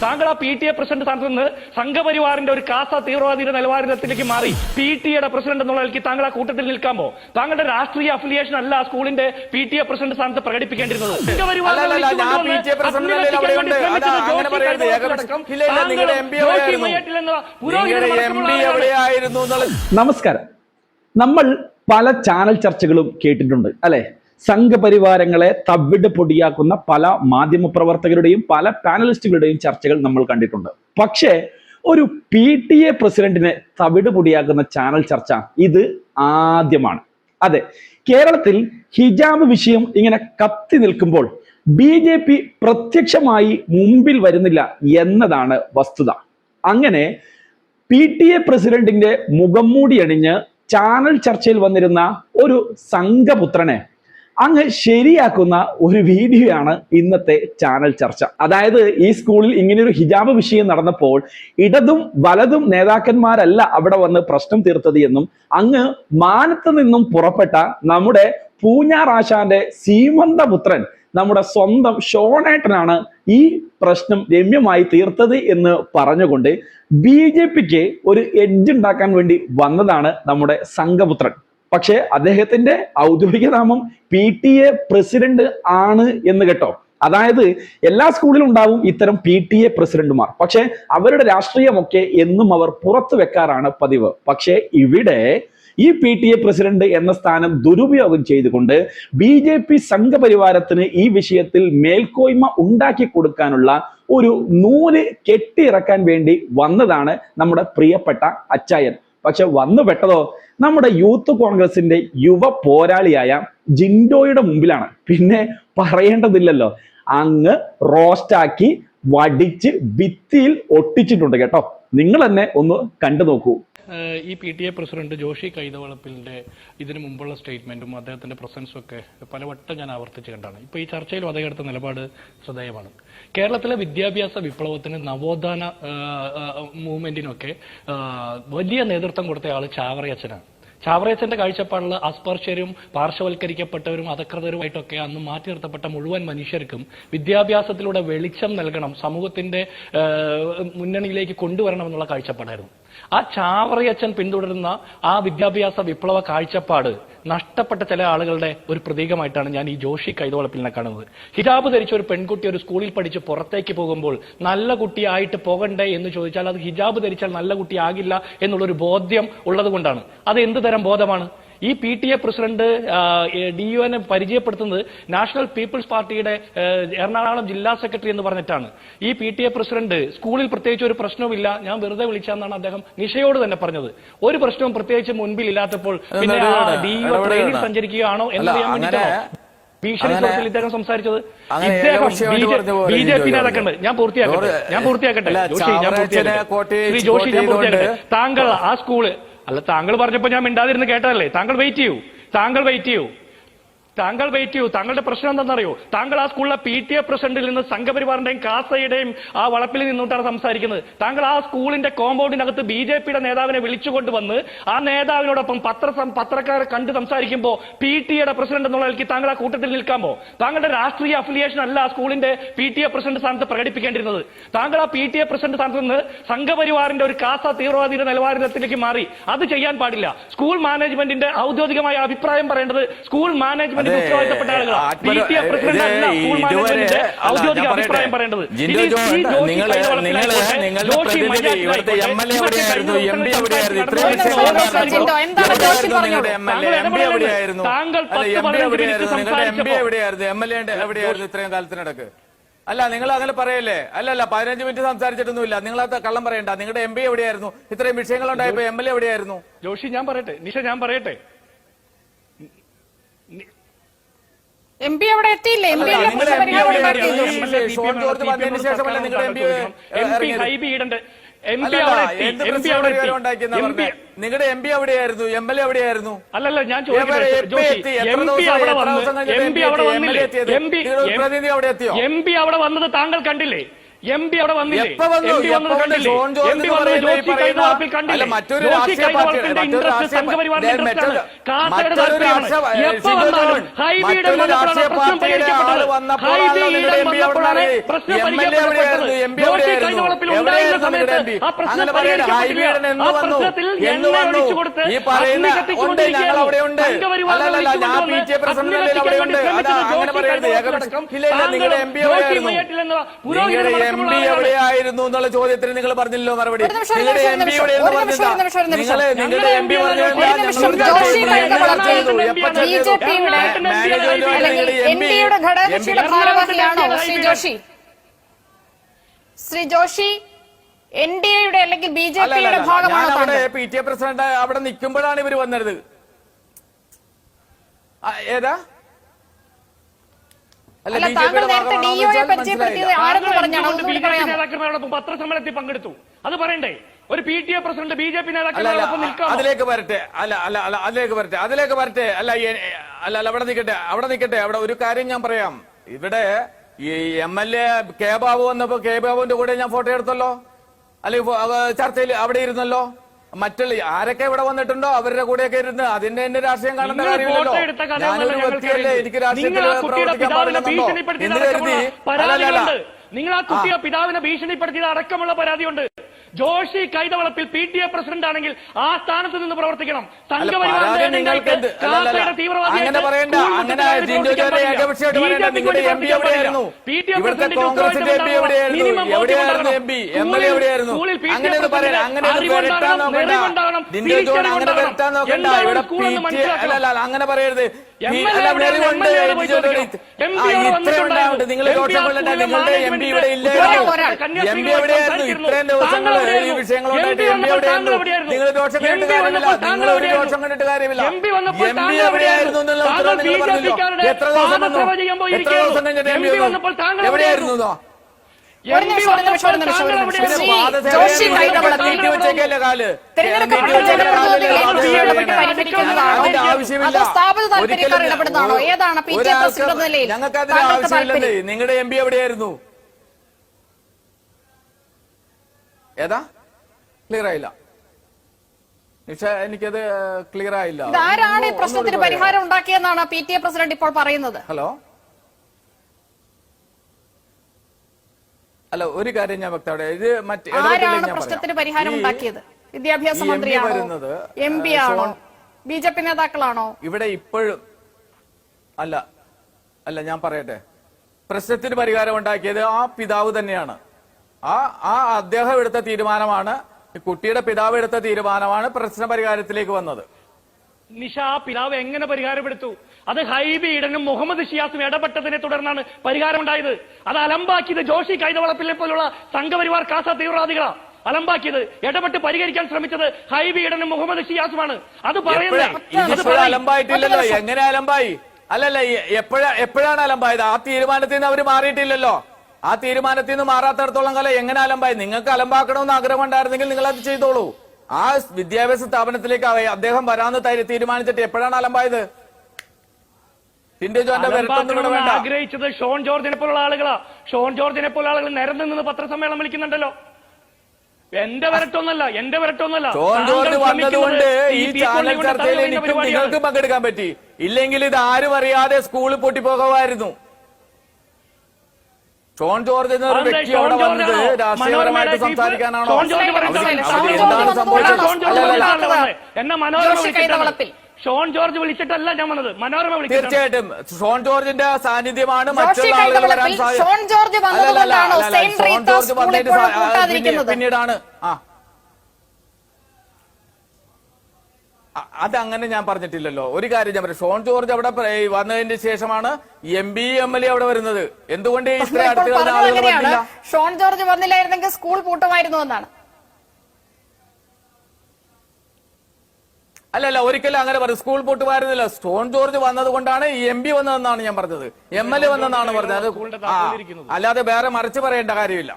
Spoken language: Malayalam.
താങ്കൾ ആ പി ടി എ പ്രസിഡന്റ് സ്ഥാനത്ത് നിന്ന് സംഘപരിവാറിന്റെ ഒരു കാസ തീവ്രവാദിയുടെ നിലവാരത്തിലേക്ക് മാറി. പി ടി എയുടെ പ്രസിഡന്റ് എന്നുള്ള നിലയ്ക്ക് താങ്കൾ ആ കൂട്ടത്തിൽ നിൽക്കാമോ താങ്കളുടെ രാഷ്ട്രീയ അഫിലിയേഷൻ അല്ല ആ സ്കൂളിന്റെ പി ടി എ പ്രസിഡന്റ് സ്ഥാനത്ത് പ്രകടിപ്പിക്കേണ്ടിരുന്നത് നമസ്കാരം. നമ്മൾ പല ചാനൽ ചർച്ചകളും കേട്ടിട്ടുണ്ട് അല്ലെ? സംഘപരിവാരങ്ങളെ തവിട് പൊടിയാക്കുന്ന പല മാധ്യമപ്രവർത്തകരുടെയും പല പാനലിസ്റ്റുകളുടെയും ചർച്ചകൾ നമ്മൾ കണ്ടിട്ടുണ്ട്. പക്ഷേ ഒരു പി ടി എ പ്രസിഡന്റിനെ തവിട് പൊടിയാക്കുന്ന ചാനൽ ചർച്ച ഇത് ആദ്യമാണ്. അതെ കേരളത്തിൽ ഹിജാബ് വിഷയം ഇങ്ങനെ കത്തി നിൽക്കുമ്പോൾ ബി ജെ പി പ്രത്യക്ഷമായി മുമ്പിൽ വരുന്നില്ല എന്നതാണ് വസ്തുത. അങ്ങനെ പി ടി എ പ്രസിഡന്റിന്റെ മുഖംമൂടി അണിഞ്ഞ് ചാനൽ ചർച്ചയിൽ വന്നിരുന്ന ഒരു സംഘപുത്രനെ അങ്ങ് ശരിയാക്കുന്ന ഒരു വീഡിയോ ആണ് ഇന്നത്തെ ചാനൽ ചർച്ച. അതായത് ഈ സ്കൂളിൽ ഇങ്ങനെയൊരു ഹിജാബ് വിഷയം നടന്നപ്പോൾ ഇടതും വലതും നേതാക്കന്മാരല്ല അവിടെ വന്ന് പ്രശ്നം തീർത്തത് എന്നും അങ്ങ് മാനത്ത് നിന്നും പുറപ്പെട്ട നമ്മുടെ പൂഞ്ഞാറാശാന്റെ സീമന്തപുത്രൻ നമ്മുടെ സ്വന്തം ഷോണേട്ടനാണ് ഈ പ്രശ്നം രമ്യമായി തീർത്തത് എന്ന് പറഞ്ഞുകൊണ്ട് ബി ജെ പിക്ക് ഒരു എഡ്ജ് ഉണ്ടാക്കാൻ വേണ്ടി വന്നതാണ് നമ്മുടെ സംഘപുത്രൻ. പക്ഷെ അദ്ദേഹത്തിന്റെ ഔദ്യോഗിക നാമം പി ടി എ പ്രസിഡന്റ് ആണ് എന്ന് കേട്ടോ. അതായത് എല്ലാ സ്കൂളിലും ഉണ്ടാവും ഇത്തരം പി ടി എ പ്രസിഡന്റുമാർ. പക്ഷെ അവരുടെ രാഷ്ട്രീയമൊക്കെ എന്നും അവർ പുറത്തു വെക്കാറാണ് പതിവ്. പക്ഷെ ഇവിടെ ഈ പി ടി എ പ്രസിഡന്റ് എന്ന സ്ഥാനം ദുരുപയോഗം ചെയ്തുകൊണ്ട് ബി ജെ പി സംഘപരിവാരത്തിന് ഈ വിഷയത്തിൽ മേൽക്കോയ്മ ഉണ്ടാക്കി കൊടുക്കാനുള്ള ഒരു നൂൽ കെട്ടിയിറക്കാൻ വേണ്ടി വന്നതാണ് നമ്മുടെ പ്രിയപ്പെട്ട അച്ചായൻ. പക്ഷെ വന്നു പെട്ടതോ? നമ്മുടെ യൂത്ത് കോൺഗ്രസിന്റെ യുവ പോരാളിയായ ജിൻഡോയുടെ മുമ്പിലാണ്. പിന്നെ പറയേണ്ടതില്ലല്ലോ. അങ്ങ് റോസ്റ്റാക്കി വടിച്ച് ഭിത്തിയിൽ ഒട്ടിച്ചിട്ടുണ്ട് കേട്ടോ. നിങ്ങൾ തന്നെ ഒന്ന് കണ്ടു നോക്കൂ ഈ P T A president Joshi കൈതവളപ്പിന്റെ ഇതിനു മുമ്പുള്ള സ്റ്റേറ്റ്മെന്റും അദ്ദേഹത്തിന്റെ പ്രസൻസും ഒക്കെ പലവട്ടം ഞാൻ ആവർത്തിച്ച് കണ്ടാണ്. ഇപ്പൊ ഈ ചർച്ചയിലും അദ്ദേഹം എടുത്ത നിലപാട് ശ്രദ്ധേയമാണ്. കേരളത്തിലെ വിദ്യാഭ്യാസ വിപ്ലവത്തിന് നവോത്ഥാന മൂവ്മെന്റിനൊക്കെ വലിയ നേതൃത്വം കൊടുത്ത ആൾ ചാവറയച്ചനാണ്. ചാവറയച്ചന്റെ കാഴ്ചപ്പാടിൽ അസ്പർശ്യരും പാർശ്വവൽക്കരിക്കപ്പെട്ടവരും അധകൃതരുമായിട്ടൊക്കെ അന്ന് മാറ്റി നിർത്തപ്പെട്ട മുഴുവൻ മനുഷ്യർക്കും വിദ്യാഭ്യാസത്തിലൂടെ വെളിച്ചം നൽകണം സമൂഹത്തിന്റെ മുന്നണിയിലേക്ക് കൊണ്ടുവരണം എന്നുള്ള കാഴ്ചപ്പാടായിരുന്നു. ആ ചാവറയച്ചൻ പിന്തുടരുന്ന ആ വിദ്യാഭ്യാസ വിപ്ലവ കാഴ്ചപ്പാട് നഷ്ടപ്പെട്ട ചില ആളുകളുടെ ഒരു പ്രതീകമായിട്ടാണ് ഞാൻ ഈ ജോഷി കൈതോളപ്പിലിനെ കാണുന്നത്. ഹിജാബ് ധരിച്ച ഒരു പെൺകുട്ടി ഒരു സ്കൂളിൽ പഠിച്ച് പുറത്തേക്ക് പോകുമ്പോൾ നല്ല കുട്ടിയായിട്ട് പോകണ്ടേ എന്ന് ചോദിച്ചാൽ അത് ഹിജാബ് ധരിച്ചാൽ നല്ല കുട്ടിയാകില്ല എന്നുള്ളൊരു ബോധ്യം ഉള്ളത് കൊണ്ടാണ് അത് എന്ത് തരം ബോധമാണ്? ഈ P T A president D U എനെ പരിചയപ്പെടുത്തുന്നത് നാഷണൽ പീപ്പിൾസ് പാർട്ടിയുടെ എറണാകുളം ജില്ലാ സെക്രട്ടറി എന്ന് പറഞ്ഞിട്ടാണ്. ഈ പി ടി എ പ്രസിഡന്റ് സ്കൂളിൽ പ്രത്യേകിച്ച് ഒരു പ്രശ്നവുമില്ല. ഞാൻ വെറുതെ വിളിച്ചാന്നാണ് അദ്ദേഹം നിഷയോട് തന്നെ പറഞ്ഞത്. ഒരു പ്രശ്നവും പ്രത്യേകിച്ച് മുൻപിൽ ഇല്ലാത്തപ്പോൾ പിന്നെ. D U. ട്രെയിനിൽ സഞ്ചരിക്കുകയാണോ എന്നറിയാൻ വേണ്ടിയിട്ടാണോ ഭീഷണി സ്വരത്തിൽ ഇദ്ദേഹം സംസാരിച്ചത്. ഇദ്ദേഹം ബി ജെ പി നേതാക്കളുണ്ട് ഞാൻ പൂർത്തിയാക്കട്ടെ. ഞാൻ പൂർത്തിയാക്കട്ടെ. ജോഷി ഞാൻ പൂർത്തിയാക്കട്ടെ. ശ്രീ ജോഷി ഞാൻ പൂർത്തിയാക്കട്ടെ. താങ്കൾ ആ സ്കൂൾ അല്ല താങ്കൾ പറഞ്ഞപ്പോൾ ഞാൻ മിണ്ടാതിരുന്ന് കേട്ടതല്ലേ? താങ്കൾ വെയിറ്റ് ചെയ്യൂ. താങ്കൾ വെയിറ്റ് ചെയ്യൂ. താങ്കൾ വെയിറ്റ് ചെയ്യൂ. താങ്കളുടെ പ്രശ്നം എന്താണെന്നറിയോ? താങ്കൾ ആ സ്കൂളിലെ പി ടി എ പ്രസിഡന്റിൽ നിന്ന് സംഘപരിവാറിന്റെയും കാസയുടെയും ആ വളപ്പിൽ നിന്നിട്ടാണ് സംസാരിക്കുന്നത്. താങ്കൾ ആ സ്കൂളിന്റെ കോമ്പൗണ്ടിനകത്ത് ബി ജെ പിയുടെ നേതാവിനെ വിളിച്ചുകൊണ്ട് വന്ന് ആ നേതാവിനോടൊപ്പം പത്ര പത്രക്കാരെ കണ്ട് സംസാരിക്കുമ്പോൾ പി ടി എയുടെ പ്രസിഡന്റ് എന്നുള്ള നിലയ്ക്ക് താങ്കൾ ആ കൂട്ടത്തിൽ നിൽക്കാമോ? താങ്കളുടെ രാഷ്ട്രീയ അഫിലിയേഷൻ അല്ല ആ സ്കൂളിന്റെ പി ടി എ പ്രസിഡന്റ് സ്ഥാനത്ത് പ്രകടിപ്പിക്കേണ്ടിരുന്നത്. താങ്കൾ ആ പി ടി എ പ്രസിഡന്റ് സ്ഥാനത്ത് നിന്ന് സംഘപരിവാറിന്റെ ഒരു കാസ തീവ്രവാദിയുടെ നിലവാരത്തിലേക്ക് മാറി. അത് ചെയ്യാൻ പാടില്ല. സ്കൂൾ മാനേജ്മെന്റിന്റെ ഔദ്യോഗികമായ അഭിപ്രായം പറയേണ്ടത് സ്കൂൾ മാനേജ്മെന്റ് അതെ, ഉത്തരവാദിത്തപ്പെട്ട ആളുകളാണ് പി ടി എ പ്രസിഡന്റ് അല്ല സ്കൂൾ മാനേജ്മെന്റിന്റെ അല്ല, ഔദ്യോഗിക അഭിപ്രായം. പറയേണ്ടത്. ജോഷി കൈതവളപ്പിലായിക്കോട്ടെ, ജോഷി? താങ്കൾ അല്ല, പത്ത് പതിനഞ്ച് മിനിറ്റ് സംസാരിച്ചപ്പോൾ ഇത്രയും കാലത്തിനിടക്ക് അല്ല നിങ്ങൾ അങ്ങനെ പറയല്ലേ? അല്ലല്ല പതിനഞ്ച് മിനിറ്റ് സംസാരിച്ചിട്ടൊന്നുമില്ല. നിങ്ങൾ അത് കള്ളം പറയണ്ട. നിങ്ങളുടെ എം പി എവിടെയായിരുന്നു? ഇത്രയും വിഷയങ്ങൾ ഉണ്ടായപ്പോ എം എൽ എ എവിടെയായിരുന്നു? ജോഷി ഞാൻ പറയട്ടെ. നിഷ ഞാൻ പറയട്ടെ. എം പി അവിടെ എത്തിയില്ലേ എം പി ഷോൺ ജോർജ് വന്നതിന് ശേഷമല്ലേ നിങ്ങളുടെ M P M P Hibi ഇടണ്ട് M P അവിടെ എത്തി എന്ത് എം പി അവിടെ പരിഹാരം എത്തി ഉണ്ടാക്കിയെന്നാ എം പി നിങ്ങളുടെ എം പി എവിടെയായിരുന്നു എം എൽ എ എവിടെയായിരുന്നു അല്ലല്ല ഞാൻ ചോദിക്കട്ടെ? എം പി അവിടെ എത്ര വന്ന് എം പി അവിടെ വന്നില്ലേ? എം പി അവിടെ വന്നത് താങ്കൾ കണ്ടില്ലേ എം പി അവിടെ വന്നില്ലേ? മറ്റൊരു രാഷ്ട്രീയ പാർട്ടിയുടെ. ആൾ വന്നപ്പോഴാണ് എം പി അവിടെ എം എൽ എ എവിടെയായിരുന്നു? എം പി എവിടെയായിരുന്നു? എന്ന് വന്നു? എന്ന് വന്നു? ഈ പറയുന്ന ഉണ്ട് ഞങ്ങൾ അവിടെ ഉണ്ട്. അല്ലല്ല ഞാൻ വിളിച്ചുകൊണ്ടുവന്ന് പി ടി എ പ്രസിഡന്റ് അവിടെ ഉണ്ട്. അതാ അങ്ങനെ പറയരുത്. ഏകപക്ഷം നിങ്ങളുടെ എം പി ജോഷി എവിടെയായിരുന്നു? നിങ്ങളുടെ പുരോഹിതൻ എം പി എവിടെയായിരുന്നു എന്നുള്ള ചോദ്യത്തിന് നിങ്ങൾ പറഞ്ഞില്ലോ മറുപടി. നിങ്ങളുടെ എം പി എവിടെയെന്ന്. പറഞ്ഞില്ല. നിങ്ങൾ നിങ്ങളുടെ M P Shri Joshi? N D എയുടെ അല്ലെങ്കിൽ ബി ജെ പിയുടെ ഭാഗമാണ് പി ടി എ പ്രസിഡന്റ് അവിടെ നിൽക്കുമ്പോഴാണ് ഇവർ വന്നത്. ഏതാ? അല്ല താങ്കൾ നേരത്തെ ഡിഒയെ പരിചയപ്പെടുത്തിയത് ആരെന്ന് പറഞ്ഞാണ്? പത്രസമ്മേളനത്തിൽ പങ്കെടുത്തു. അത് പറയണ്ടേ? ഒരു P T A president B J P അതിലേക്ക് വരട്ടെ. അല്ല അല്ല അല്ല അതിലേക്ക് വരട്ടെ. അതിലേക്ക് വരട്ടെ. അല്ല അല്ല അല്ല അവിടെ നിൽക്കട്ടെ. അവിടെ നിൽക്കട്ടെ. അവിടെ ഒരു കാര്യം ഞാൻ പറയാം. ഇവിടെ ഈ M L A K Babu വന്നപ്പോ കെ ബാബുവിന്റെ കൂടെ ഞാൻ ഫോട്ടോ എടുത്തല്ലോ? അല്ലെങ്കിൽ ചർച്ചയിൽ അവിടെ ഇരുന്നല്ലോ? മറ്റുള്ള ആരൊക്കെ ഇവിടെ വന്നിട്ടുണ്ടോ? അവരുടെ കൂടെയൊക്കെ ഇരുന്ന് അതിന്റെ എന്റെ രാഷ്ട്രീയം കാണേണ്ട കാര്യമില്ലല്ലോ. ഞാനൊരു വ്യക്തിയല്ലേ എനിക്ക് രാഷ്ട്രീയത്തിൽ പ്രവർത്തിക്കാൻ പാടില്ലെന്നുണ്ടോ എന്ന് കരുതി? നിങ്ങൾ ആ കുട്ടിയെ പിതാവിനെ ഭീഷണിപ്പെടുത്തിയത് അടക്കമുള്ള പരാതിയുണ്ട്. ജോഷി കൈതവളപ്പിൽ പി ടി എ പ്രസിഡന്റ് ആണെങ്കിൽ ആ സ്ഥാനത്ത് നിന്ന് പ്രവർത്തിക്കണം. അങ്ങനെ പറയരുത്. നിങ്ങൾ ഇവിടെ ഇല്ലായിരുന്നു. എം പി എവിടെയായിരുന്നു? ഇത്രയും ദിവസങ്ങൾ ഈ വിഷയങ്ങളുണ്ടായിട്ട് എം പി എവിടെയായിരുന്നു നിങ്ങൾ കണ്ടിട്ട് കാര്യമില്ല നിങ്ങൾ ഒരു കണ്ടിട്ട് എം പി എവിടെയായിരുന്നു എന്നുള്ള നിങ്ങൾ പറഞ്ഞില്ലോ എത്ര ദിവസം വന്നു എത്ര ദിവസം കഴിഞ്ഞിട്ട് എം പി എവിടെയായിരുന്നു ആവശ്യമില്ലെന്നേ നിങ്ങളുടെ എം പി എവിടെയായിരുന്നു ഏതാ? ക്ലിയർ ആയില്ല. നിഷ എനിക്കത് ക്ലിയർ ആയില്ല. ആരാണ് ഈ പ്രശ്നത്തിന് പരിഹാരം ഉണ്ടാക്കിയെന്നാണ് പി ടി എ പ്രസിഡന്റ് ഇപ്പോൾ പറയുന്നത്? ഹലോ? അല്ല ഒരു കാര്യം ഞാൻ വ്യക്തമാണ് ഇത് മറ്റേ ആരാണ് പ്രശ്നത്തിന് പരിഹാരം ഉണ്ടാക്കിയത്? വിദ്യാഭ്യാസ മന്ത്രിയാണോ? എം പി ആണോ? ബി ജെ പി നേതാക്കളാണോ? ഇവിടെ ഇപ്പോഴും അല്ല അല്ല ഞാൻ പറയട്ടെ. പ്രശ്നത്തിന് പരിഹാരം ഉണ്ടാക്കിയത് ആ പിതാവ് തന്നെയാണ്. ആ ആ അദ്ദേഹം എടുത്ത തീരുമാനമാണ് കുട്ടിയുടെ പിതാവ് എടുത്ത തീരുമാനമാണ് പ്രശ്ന പരിഹാരത്തിലേക്ക് വന്നത്. നിഷ ആ പിതാവ് എങ്ങനെ പരിഹാരപ്പെടുത്തു? അത് ഹൈബി ഈഡനും മുഹമ്മദ് ഷിയാസും ഇടപെട്ടതിനെ തുടർന്നാണ് പരിഹാരമുണ്ടായത്. അത് അലമ്പാക്കിയത് ജോഷി കൈതവളപ്പിലെ പോലുള്ള സംഘപരിവാർ കാസ തീവ്രവാദികളാ. അലമ്പാക്കിയത് ഇടപെട്ട് പരിഹരിക്കാൻ ശ്രമിച്ചത് ഹൈബി ഈഡനും മുഹമ്മദ് ഷിയാസുമാണ്. അത് പറയുന്നത് അലമ്പായിട്ടില്ലല്ലോ? എങ്ങനെ അലമ്പായി? അല്ലല്ല എപ്പോഴാ എപ്പോഴാണ് അലമ്പായത്? ആ തീരുമാനത്തിൽ നിന്ന് അവർ മാറിയിട്ടില്ലല്ലോ? ആ തീരുമാനത്തിൽ നിന്ന് മാറാത്തടത്തോളം കാലം എങ്ങനെ അലമ്പായി? നിങ്ങൾക്ക് അലമ്പാക്കണമെന്ന് ആഗ്രഹം ഉണ്ടായിരുന്നെങ്കിൽ നിങ്ങൾ അത് ചെയ്തോളൂ. ആ വിദ്യാഭ്യാസ സ്ഥാപനത്തിലേക്ക് അദ്ദേഹം വരാന്ന് തരി- തീരുമാനിച്ചിട്ട് എപ്പോഴാണ് അലമ്പായത്? ആഗ്രഹിച്ചത് ഷോൺ ജോർജിനെ പോലുള്ള ആളുകളാ. ഷോൺ ജോർജിനെ പോലുള്ള ആളുകൾ നിരന്ന് നിന്ന് പത്രസമ്മേളനം വിളിക്കുന്നുണ്ടല്ലോ. എന്റെ വരട്ടൊന്നല്ല എന്റെ വരട്ടൊന്നല്ല. ഷോൺ ജോർജ് വന്നതുകൊണ്ട് ഈ. ചാനൽ ചർച്ചയിൽ എനിക്കും. നിങ്ങൾക്കും പങ്കെടുക്കാൻ പറ്റി. ഇല്ലെങ്കിൽ ഇത് ആരും അറിയാതെ സ്കൂളിൽ പൊട്ടിപ്പോകുമായിരുന്നു. ഷോൺ ജോർജ് എന്ന ഒരു വ്യക്തി അവിടെ വന്നത്? രാഷ്ട്രീയപരമായിട്ട് സംസാരിക്കാനാണോ? എന്താണ് സംഭവിച്ചത്? ഷോൺ ജോർജ് വിളിച്ചിട്ടല്ല ഞാൻ വന്നത്. മനോരമ വിളിച്ചിട്ടാണ്. തീർച്ചയായിട്ടും. ഷോൺ ജോർജിന്റെ സാന്നിധ്യമാണ് മറ്റുള്ള ആളുകൾ വരാൻ സാധ്യത. ഷോൺ ജോർജ് വന്നതുകൊണ്ടാണോ അല്ലല്ല, അല്ലല്ല, സെയിന്റ് ഷോൺ ജോർജ് സ്കൂൾ വന്നതിന്റെ ഇപ്പോഴും സാ- ആ, പൂട്ടാതിരിക്കുന്നത് പിന്നീടാണ്. ആ. അതങ്ങനെ ഞാൻ പറഞ്ഞിട്ടില്ലല്ലോ. ഒരു കാര്യം ഞാൻ പറയാം. ഷോൺ ജോർജ് അവിടെ വന്നതിന് ശേഷമാണ് M P M L A അവിടെ വരുന്നത്. എന്തുകൊണ്ട് ഇത്ര അടുത്ത് ഷോൺ ജോർജ് വന്നില്ലായിരുന്നെങ്കിൽ സ്കൂൾ പൂട്ടുമായിരുന്നു എന്നാണ്. അല്ലല്ല ഒരിക്കലും അങ്ങനെ പറയും സ്കൂൾ പൊട്ടുമായിരുന്നില്ല. സ്റ്റോൺ ജോർജ് വന്നത് കൊണ്ടാണ് എം പി വന്നതെന്നാണ് ഞാൻ പറഞ്ഞത്. എം എൽ എ വന്നതെന്നാണ് പറഞ്ഞത്. അല്ലാതെ വേറെ മറിച്ച് പറയേണ്ട കാര്യമില്ല.